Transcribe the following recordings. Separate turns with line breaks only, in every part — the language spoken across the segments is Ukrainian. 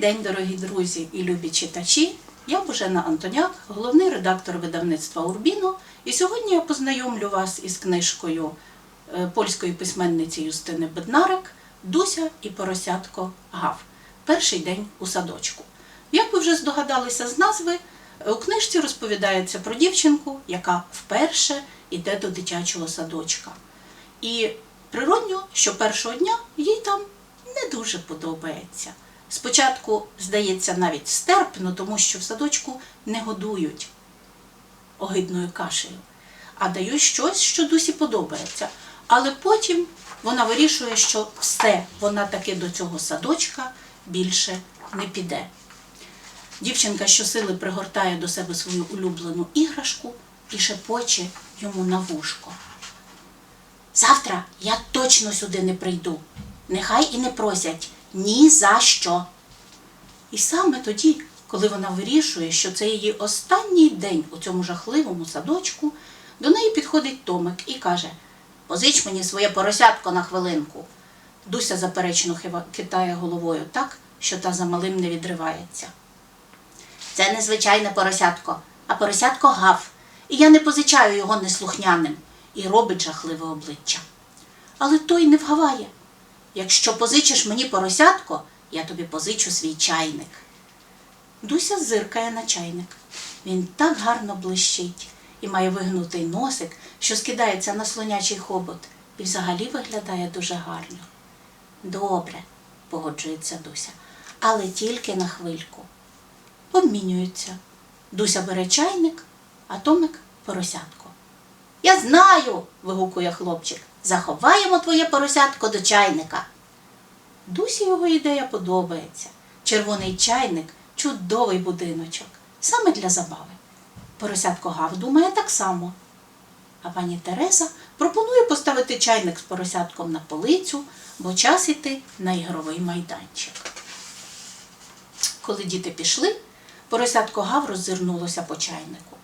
День, дорогі друзі і любі читачі. Я Божена Антоняк, головний редактор видавництва Урбіно. І сьогодні я познайомлю вас із книжкою е, польської письменниці Юстини Беднарик Дуся і поросятко Гав. Перший день у садочку. Як ви вже здогадалися з назви, у книжці розповідається про дівчинку, яка вперше йде до дитячого садочка. І природньо, що першого дня їй там не дуже подобається. Спочатку, здається, навіть стерпно, тому що в садочку не годують огидною кашею, а дають щось, що дусі подобається. Але потім вона вирішує, що все, вона таки до цього садочка більше не піде. Дівчинка щосили пригортає до себе свою улюблену іграшку і шепоче йому на вушко. Завтра я точно сюди не прийду. Нехай і не просять ні за що. І саме тоді, коли вона вирішує, що це її останній день у цьому жахливому садочку, до неї підходить Томик і каже: Позич мені своє поросятко на хвилинку. Дуся заперечно китає головою так, що та за малим не відривається. Це не звичайне поросятко, а поросятко гав, і я не позичаю його неслухняним і робить жахливе обличчя. Але той не вгаває. Якщо позичиш мені поросятко, я тобі позичу свій чайник. Дуся зиркає на чайник. Він так гарно блищить і має вигнутий носик, що скидається на слонячий хобот, і взагалі виглядає дуже гарно. Добре, погоджується Дуся, але тільки на хвильку. Обмінюються. Дуся бере чайник, а Томик поросятко. Я знаю, вигукує хлопчик. Заховаємо твоє поросятко до чайника. Дусі його ідея подобається. Червоний чайник чудовий будиночок, саме для забави. Поросятко Гав думає так само. А пані Тереза пропонує поставити чайник з поросятком на полицю, бо час іти на ігровий майданчик. Коли діти пішли, поросятко Гав роззирнулося по чайнику.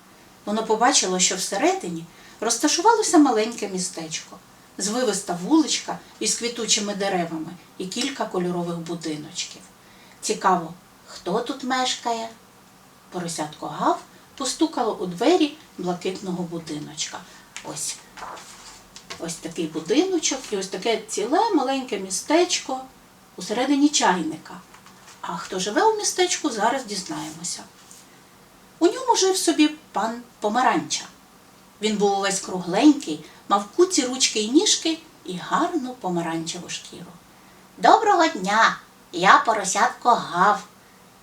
Воно побачило, що всередині розташувалося маленьке містечко, звивиста вуличка із квітучими деревами і кілька кольорових будиночків. Цікаво, хто тут мешкає? Поросятко Гав постукало у двері блакитного будиночка. Ось, ось такий будиночок і ось таке ціле маленьке містечко усередині чайника. А хто живе у містечку, зараз дізнаємося. У ньому жив собі пан Помаранча. Він був увесь кругленький, мав куці ручки і ніжки і гарну помаранчеву шкіру. Доброго дня! Я поросятко гав,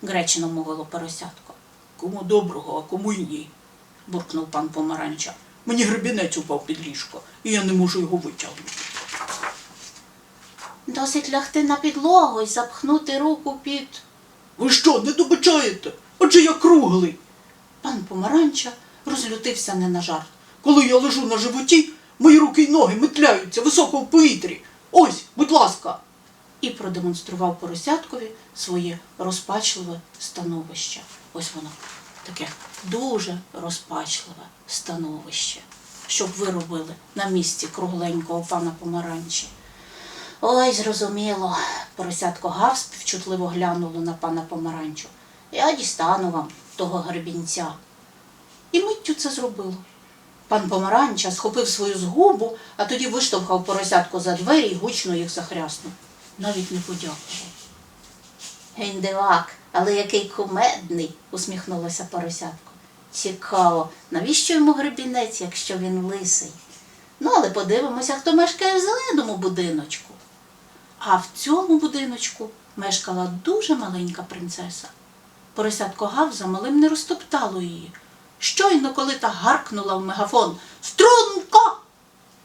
гречно мовило поросятко.
Кому доброго, а кому й ні,
буркнув пан Помаранча.
Мені гребінець упав під ліжко, і я не можу його витягнути.
Досить лягти на підлогу і запхнути руку під.
Ви що, не добачаєте? Адже я круглий.
Пан Помаранча розлютився не на жарт.
Коли я лежу на животі, мої руки й ноги метляються високо в повітрі. Ось, будь ласка.
і продемонстрував поросяткові своє розпачливе становище. Ось воно таке дуже розпачливе становище, щоб ви робили на місці кругленького пана помаранчі. Ой, зрозуміло, поросятко гав співчутливо глянуло на пана помаранчу. Я дістану вам того гребінця. І миттю це зробило. Пан Помаранча схопив свою згубу, а тоді виштовхав поросятку за двері і гучно їх захряснув. Навіть не подякував. Він дивак, але який кумедний, усміхнулося поросятко. Цікаво, навіщо йому гребінець, якщо він лисий? Ну, але подивимося, хто мешкає в зеленому будиночку. А в цьому будиночку мешкала дуже маленька принцеса. Поросятко гав за малим не розтоптало її. Щойно, коли та гаркнула в мегафон Струнко!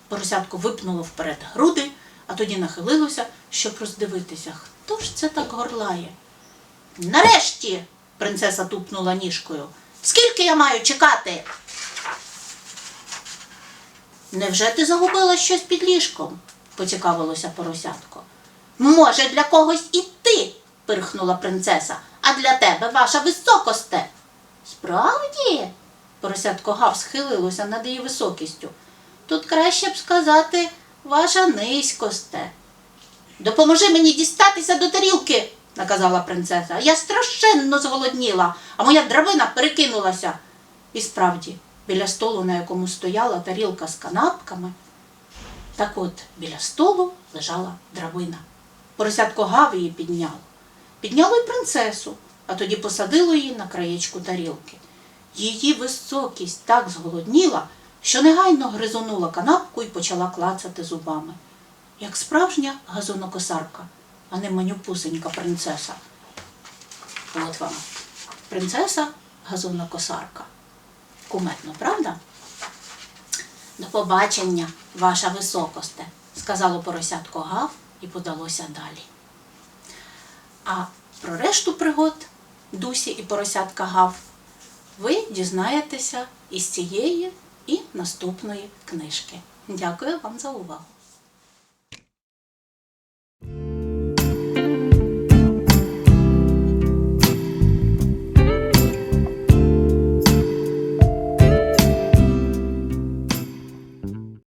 Поросятко випнуло вперед груди, а тоді нахилилося, щоб роздивитися, хто ж це так горлає. Нарешті, принцеса тупнула ніжкою. Скільки я маю чекати? Невже ти загубила щось під ліжком? поцікавилося поросятко. Може, для когось і ти, пирхнула принцеса, а для тебе ваша високосте. Справді? Поросятко гав схилилося над її високістю. Тут краще б сказати ваша низькосте. Допоможи мені дістатися до тарілки, наказала принцеса. Я страшенно зголодніла, а моя драбина перекинулася. І справді, біля столу, на якому стояла тарілка з канапками, так от біля столу лежала драбина. Поросятко гав її підняло. Підняло й принцесу, а тоді посадило її на краєчку тарілки. Її високість так зголодніла, що негайно гризонула канапку і почала клацати зубами, як справжня газонокосарка, а не манюпусенька принцеса. От вам. Принцеса газонокосарка. Куметно, правда? До побачення, ваша високосте, сказало поросятко гав і подалося далі. А про решту пригод Дусі і поросятка гав ви дізнаєтеся із цієї і наступної книжки. Дякую вам за увагу.